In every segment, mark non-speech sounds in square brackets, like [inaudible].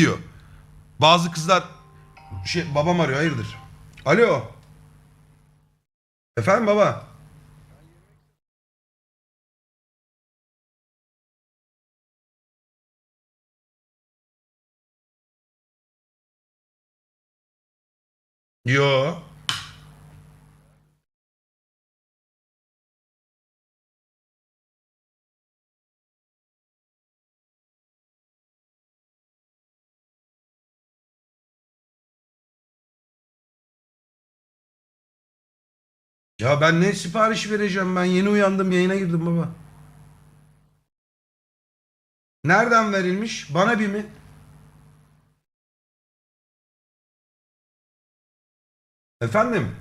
gidiyor. Bazı kızlar şey babam arıyor hayırdır? Alo. Efendim baba. Yo. Ya ben ne sipariş vereceğim ben yeni uyandım yayına girdim baba. Nereden verilmiş? Bana bir mi? Efendim?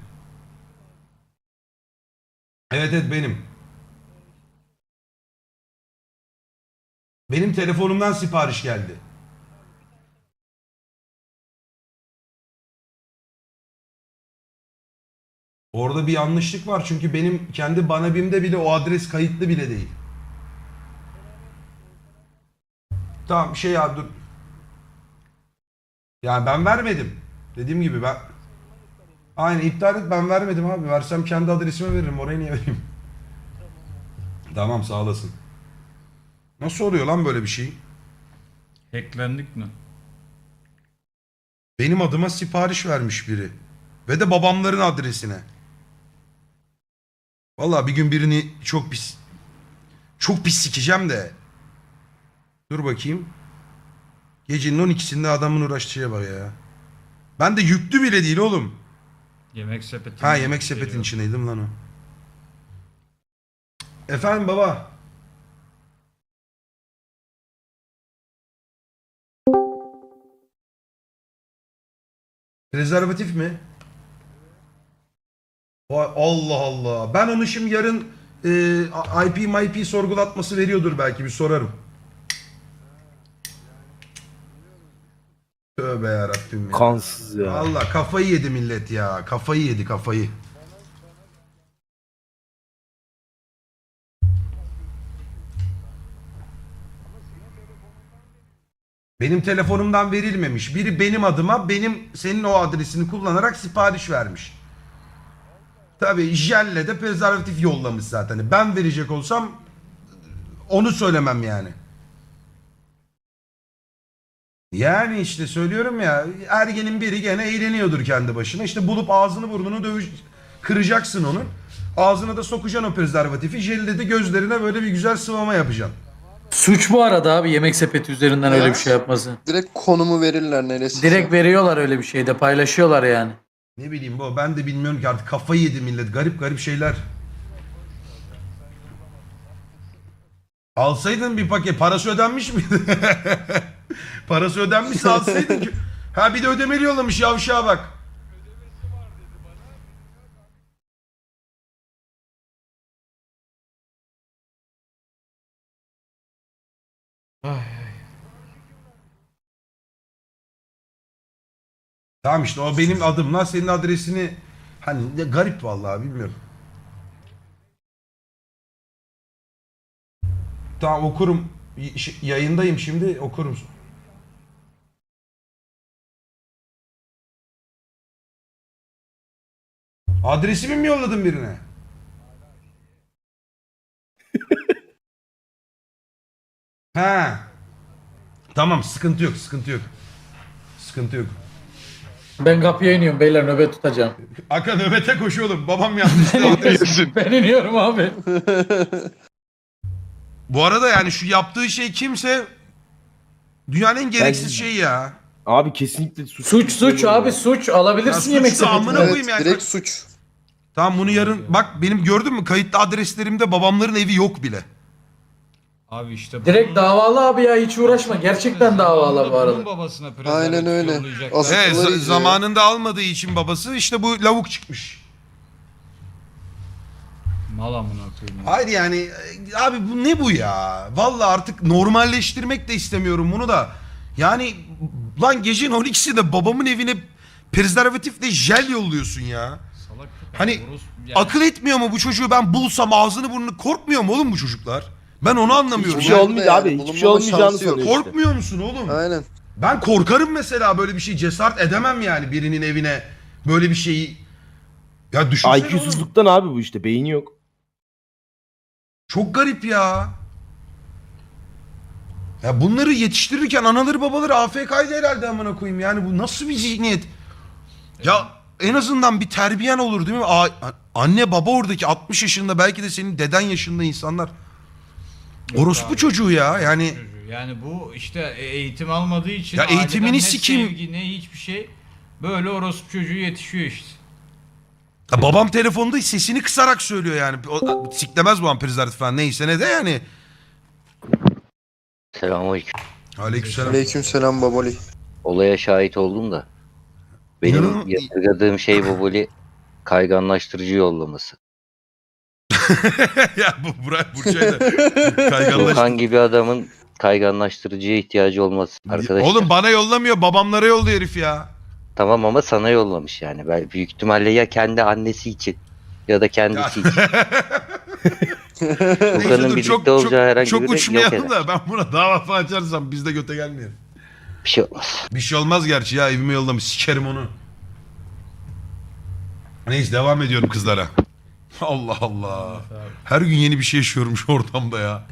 Evet evet benim. Benim telefonumdan sipariş geldi. Orada bir yanlışlık var çünkü benim kendi bana bimde bile o adres kayıtlı bile değil. Tamam şey ya dur. Yani ben vermedim. Dediğim gibi ben Aynen iptal et ben vermedim abi. Versem kendi adresime veririm. Oraya niye vereyim? Tamam sağ olasın. Nasıl oluyor lan böyle bir şey? Hacklendik mi? Benim adıma sipariş vermiş biri. Ve de babamların adresine. Vallahi bir gün birini çok pis çok pis sikeceğim de. Dur bakayım. Gecenin 12'sinde adamın uğraştığı bak ya. Ben de yüklü bile değil oğlum. Yemek sepeti. Ha yemek sepetin içindeydim lan o. Efendim baba. Prezervatif mi? Vay Allah Allah. Ben onu şimdi yarın e, IP MIP sorgulatması veriyordur belki bir sorarım. Tövbe yarabbim ya. Kansız ya. Allah kafayı yedi millet ya. Kafayı yedi kafayı. Benim telefonumdan verilmemiş. Biri benim adıma benim senin o adresini kullanarak sipariş vermiş. Tabii jelle de prezervatif yollamış zaten. Ben verecek olsam onu söylemem yani. Yani işte söylüyorum ya ergenin biri gene eğleniyordur kendi başına. İşte bulup ağzını burnunu dövüş kıracaksın onun. Ağzına da sokacaksın o prezervatifi. Jelde de gözlerine böyle bir güzel sıvama yapacaksın. Suç bu arada abi yemek sepeti üzerinden öyle bir şey yapması. Direkt konumu verirler neresi. Direkt veriyorlar öyle bir şeyde paylaşıyorlar yani. Ne bileyim bu ben de bilmiyorum ki artık kafayı yedi millet. Garip garip şeyler. Alsaydın bir paket parası ödenmiş miydi? [laughs] parası ödenmişse alsaydın ki. Ha bir de ödemeli yollamış yavşağa bak. Tamam işte o benim adımla senin adresini hani ne garip vallahi bilmiyorum. Tamam okurum. Y- Yayındayım şimdi okurum. Adresimi mi yolladın birine? [laughs] ha. Tamam sıkıntı yok sıkıntı yok. Sıkıntı yok. Ben kapıya iniyorum beyler nöbet tutacağım. Aka nöbete koş oğlum. Babam adresi. [laughs] Ben iniyorum abi. [laughs] Bu arada yani şu yaptığı şey kimse dünyanın en gereksiz Ben- şeyi ya. Abi kesinlikle suç. Suç suç abi suç alabilirsin Ya yemek suç da amına sepetinden. koyayım Evet, yani. direkt suç. Tamam bunu yarın bak benim gördün mü kayıtlı adreslerimde babamların evi yok bile. Abi işte Direkt davalı abi ya hiç uğraşma. Gerçekten davalı bu Bunun arada. babasına Aynen öyle. yollayacaklar. Asıl- Evet Sıkıntı za- iyice. zamanında almadığı için babası işte bu lavuk çıkmış. Mal amına koyayım. ya. Hayır yani e, abi bu ne bu ya? Vallahi artık normalleştirmek de istemiyorum bunu da. Yani lan gecenin 12'sinde babamın evine prezervatifle jel yolluyorsun ya. Salak Hani orospu- yani Akıl etmiyor mu bu çocuğu ben bulsam ağzını burnunu korkmuyor mu oğlum bu çocuklar? Ben onu anlamıyorum. Hiçbir şey ya. olmayacak abi. Yani Hiçbir şey olmayacağını sanıyor işte. Korkmuyor musun oğlum? Aynen. Ben korkarım mesela böyle bir şey cesaret edemem yani birinin evine böyle bir şeyi. Ya düşünsene oğlum. IQ'suzluktan abi bu işte. Beyni yok. Çok garip ya. Ya bunları yetiştirirken anaları babaları AFK'ydı herhalde amına koyayım. Yani bu nasıl bir zihniyet? Ya en azından bir terbiyen olur değil mi? A- anne baba oradaki 60 yaşında belki de senin deden yaşında insanlar. Orospu çocuğu ya yani. Yani bu işte eğitim almadığı için Ya eğitimini ne sikeyim. sevgi ne hiçbir şey böyle orospu çocuğu yetişiyor işte. Ya babam telefonda sesini kısarak söylüyor yani. O, siklemez bu prezervatif falan neyse ne de yani. Selamünaleyküm. Aleykümselam. Aleykümselam baboli. Olaya şahit oldum da. Benim yadırgadığım şey baboli kayganlaştırıcı yollaması. [laughs] ya bu Burak Burçay'da [laughs] kayganlaş. Gibi adamın kayganlaştırıcıya ihtiyacı olması. Arkadaşlar Oğlum bana yollamıyor babamlara yolluyor herif ya. tamam ama sana yollamış yani. Ben büyük ihtimalle ya kendi annesi için ya da kendisi için. [laughs] Neyse dur, birlikte olacağı herhangi çok biri yok uçmayalım eder. da ben buna dava falan açarsam biz de göte gelmeyelim. Bir şey olmaz. Bir şey olmaz gerçi ya evime yollamış sikerim onu. Neyse devam ediyorum kızlara. Allah Allah. Her gün yeni bir şey yaşıyorum şu ortamda ya.